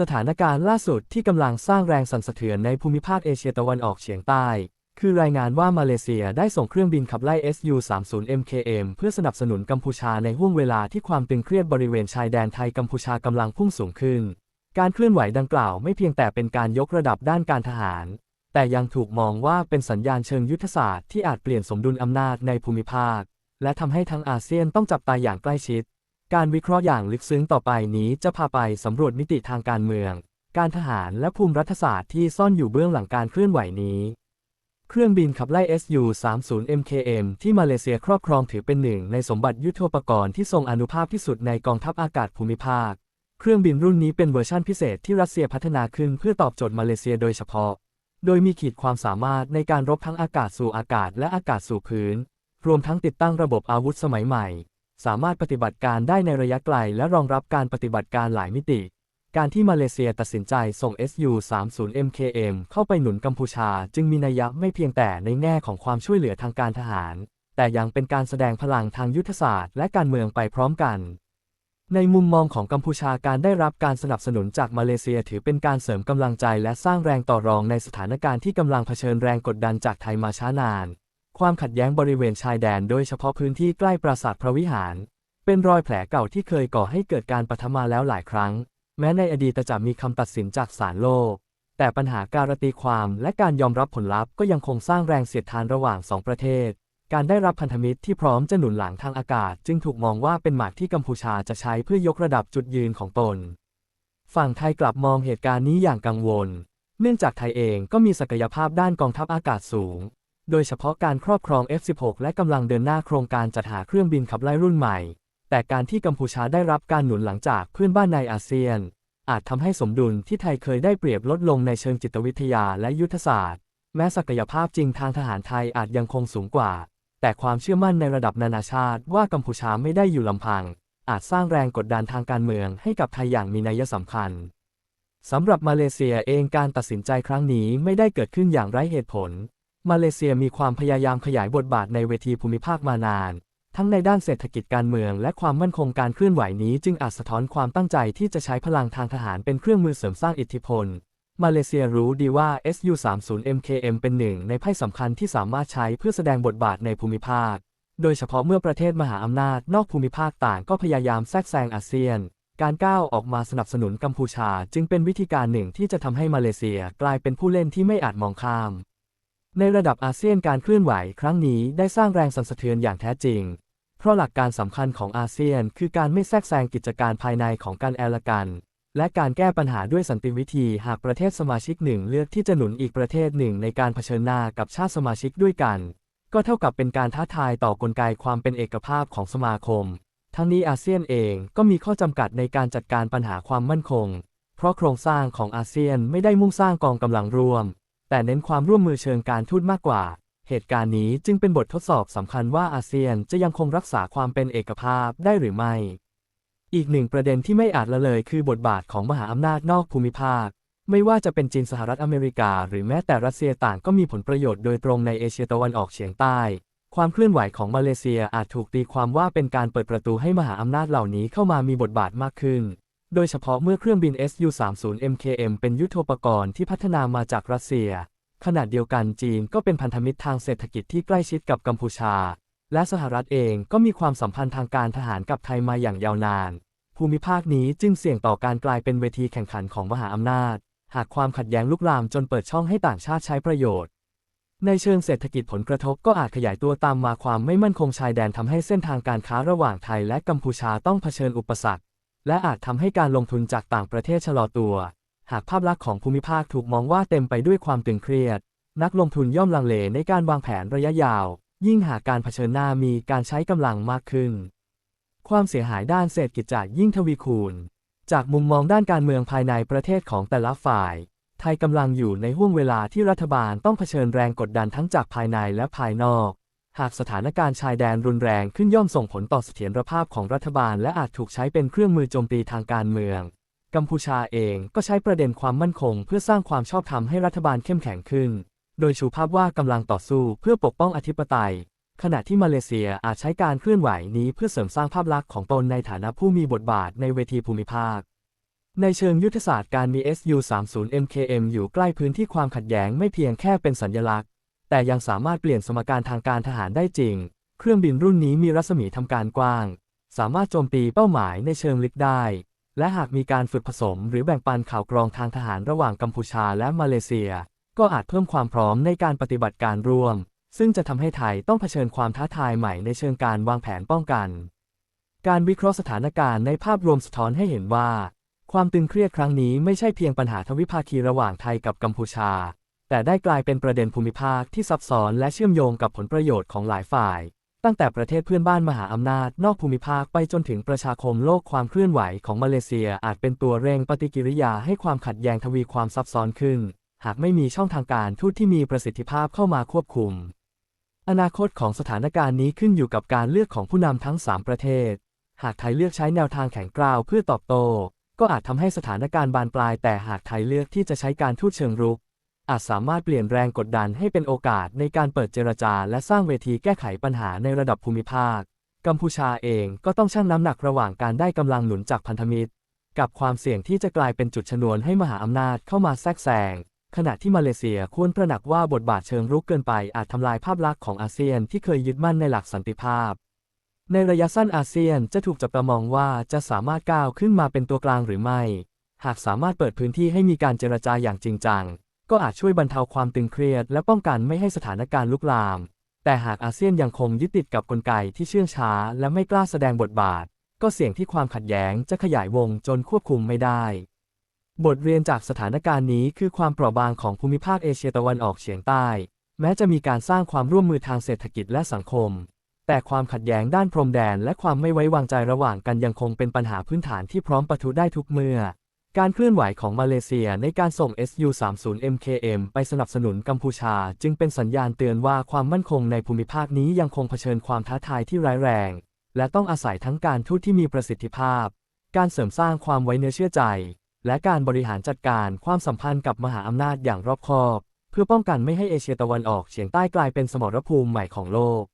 สถานการณ์ล่าสุดที่กำลังสร้างแรงสั่นสะเทือนในภูมิภาคเอเชียตะวันออกเฉียงใต้ คือรายงานว่ามาเลเซียได้ส่งเครื่องบินขับไล่ Su-30 MKM เพื่อสนับสนุนกัมพูชาในห่วงเวลาที่ความตึงเครียดบริเวณชายแดนไทยกัมพูชากำลังพุ่งสูงขึ้น การเคลื่อนไหวดังกล่าวไม่เพียงแต่เป็นการยกระดับด้านการทหาร แต่ยังถูกมองว่าเป็นสัญญาณเชิงยุทธศาสตร์ที่อาจเปลี่ยนสมดุลอำนาจในภูมิภาค และทำให้ทั้งอาเซียนต้องจับตาอย่างใกล้ชิด การวิเคราะห์อย่างลึกซึ้งต่อไปนี้จะพาไปสำรวจมิติทางการเมือง การทหารและภูมิรัฐศาสตร์ที่ซ่อนอยู่เบื้องหลังการเคลื่อนไหวนี้ เครื่องบินขับไล่ Su-30 MKM ที่มาเลเซียครอบครองถือเป็นหนึ่งในสมบัติยุทโธปกรณ์ที่ทรงอนุภาพที่สุดในกองทัพอากาศภูมิภาค เครื่องบินรุ่นนี้เป็นเวอร์ชั่นพิเศษที่รัสเซียพัฒนาขึ้นเพื่อตอบโจทย์มาเลเซียโดยเฉพาะ โดยมีขีดความสามารถในการรบทั้งอากาศสู่อากาศและอากาศสู่พื้น รวมทั้งติดตั้งระบบอาวุธสมัยใหม่ สามารถปฏิบัติการได้ในระยะไกลและรองรับการปฏิบัติการหลายมิติ การที่มาเลเซียตัดสินใจส่ง Su-30 MKM เข้าไปหนุนกัมพูชา จึงมีนัยยะไม่เพียงแต่ในแง่ของความช่วยเหลือทางการทหาร แต่ยังเป็นการแสดงพลังทางยุทธศาสตร์และการเมืองไปพร้อมกันในมุมมองของกัมพูชาการได้รับการสนับสนุนจากมาเลเซียถือเป็นการเสริมกำลังใจและสร้างแรงต่อรองในสถานการณ์ที่กำลังเผชิญแรงกดดันจากไทยมาช้านาน ความขัดแย้งบริเวณชายแดนโดยเฉพาะพื้นที่ใกล้ปราสาทพระวิหาร เป็นรอยแผลเก่าที่เคยก่อให้เกิดการปะทะมาแล้วหลายครั้ง แม้ในอดีตจะมีคำตัดสินจากศาลโลก แต่ปัญหาการตีความและการยอมรับผลลัพธ์ก็ยังคงสร้างแรงเสียดทานระหว่างสองประเทศ การได้รับพันธมิตรที่พร้อมจะหนุนหลังทางอากาศ จึงถูกมองว่าเป็นหมากที่กัมพูชาจะใช้เพื่อยกระดับจุดยืนของตน ฝั่งไทยกลับมองเหตุการณ์นี้อย่างกังวล เนื่องจากไทยเองก็มีศักยภาพด้านกองทัพอากาศสูง โดยเฉพาะการครอบครอง F-16 และกำลังเดินหน้าโครงการจัดหาเครื่องบินขับไล่รุ่นใหม่ แต่การที่กัมพูชาได้รับการหนุนหลังจากเพื่อนบ้านในอาเซียน อาจทำให้สมดุลที่ไทยเคยได้เปรียบลดลงในเชิงจิตวิทยาและยุทธศาสตร์ แม้ศักยภาพจริงทางทหารไทยอาจยังคงสูงกว่า แต่ความเชื่อมั่นในระดับนานาชาติว่ากัมพูชาไม่ได้อยู่ลำพัง อาจสร้างแรงกดดันทางการเมืองให้กับไทยอย่างมีนัยสำคัญสำหรับมาเลเซียเองการตัดสินใจครั้งนี้ไม่ได้เกิดขึ้นอย่างไร้เหตุผล มาเลเซียมีความพยายามขยายบทบาทในเวทีภูมิภาคมานาน ทั้งในด้านเศรษฐกิจการเมืองและความมั่นคงการเคลื่อนไหวนี้จึงอาจสะท้อนความตั้งใจที่จะใช้พลังทางทหารเป็นเครื่องมือเสริมสร้างอิทธิพล มาเลเซียรู้ดีว่า Su-30 MKM เป็นหนึ่งในไพ่สำคัญที่สามารถใช้เพื่อแสดงบทบาทในภูมิภาค โดยเฉพาะเมื่อประเทศมหาอำนาจนอกภูมิภาคต่างก็พยายามแทรกแซงอาเซียน การก้าวออกมาสนับสนุนกัมพูชา จึงเป็นวิธีการหนึ่งที่จะทำให้มาเลเซียกลายเป็นผู้เล่นที่ไม่อาจมองข้าม ในระดับอาเซียนการเคลื่อนไหวครั้งนี้ได้สร้างแรงสั่นสะเทือนอย่างแท้จริง เพราะหลักการสำคัญของอาเซียนคือการไม่แทรกแซงกิจการภายในของกันแอลกัน และการแก้ปัญหาด้วยสันติวิธีหากประเทศสมาชิกหนึ่งเลือกที่จะหนุนอีกประเทศหนึ่งในการเผชิญหน้ากับชาติสมาชิกด้วยกัน ก็เท่ากับเป็นการท้าทายต่อกลไกความเป็นเอกภาพของสมาคม ทั้งนี้อาเซียนเองก็มีข้อจำกัดในการจัดการปัญหาความมั่นคง เพราะโครงสร้างของอาเซียนไม่ได้มุ่งสร้างกองกำลังรวม แต่เน้นความร่วมมือเชิงการทูตมากกว่า เหตุการณ์นี้จึงเป็นบททดสอบสำคัญว่าอาเซียนจะยังคงรักษาความเป็นเอกภาพได้หรือไม่ อีกหนึ่งประเด็นที่ไม่อาจละเลยคือบทบาทของมหาอำนาจนอกภูมิภาค ไม่ว่าจะเป็นจีนสหรัฐอเมริกา หรือแม้แต่รัสเซียต่างก็มีผลประโยชน์โดยตรงในเอเชียตะวันออกเฉียงใต้ ความเคลื่อนไหวของมาเลเซียอาจถูกตีความว่าเป็นการเปิดประตูให้มหาอำนาจเหล่านี้เข้ามามีบทบาทมากขึ้น โดยเฉพาะเมื่อเครื่องบิน Su-30 MKM เป็นยุทโธปกรณ์ที่พัฒนามาจากรัสเซีย ขณะเดียวกันจีนก็เป็นพันธมิตรทางเศรษฐกิจที่ใกล้ชิดกับกัมพูชา และสหรัฐเองก็มีความสัมพันธ์ทางการทหารกับไทยมาอย่างยาวนาน ภูมิภาคนี้จึงเสี่ยงต่อการกลายเป็นเวทีแข่งขันของมหาอำนาจ หากความขัดแย้งลุกลามจนเปิดช่องให้ต่างชาติใช้ประโยชน์ในเชิงเศรษฐกิจผลกระทบก็อาจขยายตัวตามมาความไม่มั่นคงชายแดนทำให้เส้นทางการค้าระหว่างไทยและกัมพูชาต้องเผชิญอุปสรรค และอาจทำให้การลงทุนจากต่างประเทศชะลอตัว หากภาพลักษณ์ของภูมิภาคถูกมองว่าเต็มไปด้วยความตึงเครียด นักลงทุนย่อมลังเลในการวางแผนระยะยาว ยิ่งหากการเผชิญหน้ามีการใช้กำลังมากขึ้น ความเสียหายด้านเศรษฐกิจจะยิ่งทวีคูณ จากมุมมองด้านการเมืองภายในประเทศของแต่ละฝ่าย ไทยกำลังอยู่ในห่วงเวลาที่รัฐบาลต้องเผชิญแรงกดดันทั้งจากภายในและภายนอก หากสถานการณ์ชายแดนรุนแรงขึ้นย่อมส่งผลต่อเสถียรภาพของรัฐบาล และอาจถูกใช้เป็นเครื่องมือโจมตีทางการเมือง กัมพูชาเองก็ใช้ประเด็นความมั่นคง เพื่อสร้างความชอบธรรมให้รัฐบาลเข้มแข็งขึ้น โดยชูภาพว่ากำลังต่อสู้เพื่อปกป้องอธิปไตย ขณะที่มาเลเซียอาจใช้การเคลื่อนไหวนี้เพื่อเสริมสร้างภาพลักษณ์ของตนในฐานะผู้มีบทบาทในเวทีภูมิภาคในเชิงยุทธศาสตร์การมี Su-30 MKM อยู่ใกล้พื้นที่ความขัดแย้งไม่เพียงแค่เป็นสัญลักษณ์ แต่ยังสามารถเปลี่ยนสมการทางการทหารได้จริง เครื่องบินรุ่นนี้มีรัศมีทำการกว้าง สามารถโจมตีเป้าหมายในเชิงลึกได้ และหากมีการฝึกผสม หรือแบ่งปันข่าวกรองทางทหารระหว่างกัมพูชาและมาเลเซีย ก็อาจเพิ่มความพร้อมในการปฏิบัติการร่วม ซึ่งจะทำให้ไทยต้องเผชิญความท้าทายใหม่ในเชิงการวางแผนป้องกัน การวิเคราะห์สถานการณ์ในภาพรวมสะท้อนให้เห็นว่า ความตึงเครียดครั้งนี้ไม่ใช่เพียงปัญหาทวิภาคีระหว่างไทยกับกัมพูชา แต่ได้กลายเป็นประเด็นภูมิภาคที่ซับซ้อนและเชื่อมโยงกับผลประโยชน์ของหลายฝ่าย ตั้งแต่ประเทศเพื่อนบ้านมหาอำนาจนอกภูมิภาคไปจนถึงประชาคมโลกความเคลื่อนไหวของมาเลเซียอาจเป็นตัวเร่งปฏิกิริยาให้ความขัดแย้งทวีความซับซ้อนขึ้น หากไม่มีช่องทางการทูตที่มีประสิทธิภาพเข้ามาควบคุม อนาคตของสถานการณ์นี้ขึ้นอยู่กับการเลือกของผู้นำทั้ง 3 ประเทศ หากไทยเลือกใช้แนวทางแข็งกร้าวเพื่อตอบโต้ก็อาจทำให้สถานการณ์บานปลายแต่หากไทยเลือกที่จะใช้การทูตเชิงรุก อาจสามารถเปลี่ยนแรงกดดันให้เป็นโอกาสในการเปิดเจรจา และสร้างเวทีแก้ไขปัญหาในระดับภูมิภาค กัมพูชาเองก็ต้องชั่งน้ำหนักระหว่างการได้กำลังหนุนจากพันธมิตร กับความเสี่ยงที่จะกลายเป็นจุดชนวนให้มหาอำนาจเข้ามาแทรกแซงขณะที่มาเลเซียควรตระหนักว่าบทบาทเชิงรุกเกินไปอาจทำลายภาพลักษณ์ของอาเซียนที่เคยยึดมั่นในหลักสันติภาพ ในระยะสั้นอาเซียนจะถูกจับตามองว่าจะสามารถก้าวขึ้นมาเป็นตัวกลางหรือไม่ หากสามารถเปิดพื้นที่ให้มีการเจรจาอย่างจริงจัง ก็อาจช่วยบรรเทาความตึงเครียด และป้องกันไม่ให้สถานการณ์ลุกลาม แต่หากอาเซียนยังคงยึดติดกับกลไกที่เชื่องช้า และไม่กล้าแสดงบทบาท ก็เสี่ยงที่ความขัดแย้งจะขยายวงจนควบคุมไม่ได้ บทเรียนจากสถานการณ์นี้คือความเปราะบางของภูมิภาคเอเชียตะวันออกเฉียงใต้ แม้จะมีการสร้างความร่วมมือทางเศรษฐกิจและสังคม แต่ความขัดแย้งด้านพรมแดน และความไม่ไว้วางใจระหว่างกันยังคงเป็นปัญหาพื้นฐานที่พร้อมปะทุได้ทุกเมื่อ การเคลื่อนไหวของมาเลเซียในการส่ง Su-30 MKM ไปสนับสนุนกัมพูชา จึงเป็นสัญญาณเตือนว่าความมั่นคงในภูมิภาคนี้ยังคงเผชิญความท้าทายที่ร้ายแรง และต้องอาศัยทั้งการทูตที่มีประสิทธิภาพ การเสริมสร้างความไว้เนื้อเชื่อใจ และการบริหารจัดการความสัมพันธ์กับมหาอำนาจอย่างรอบคอบ เพื่อป้องกันไม่ให้เอเชียตะวันออกเฉียงใต้กลายเป็นสมรภูมิใหม่ของโลก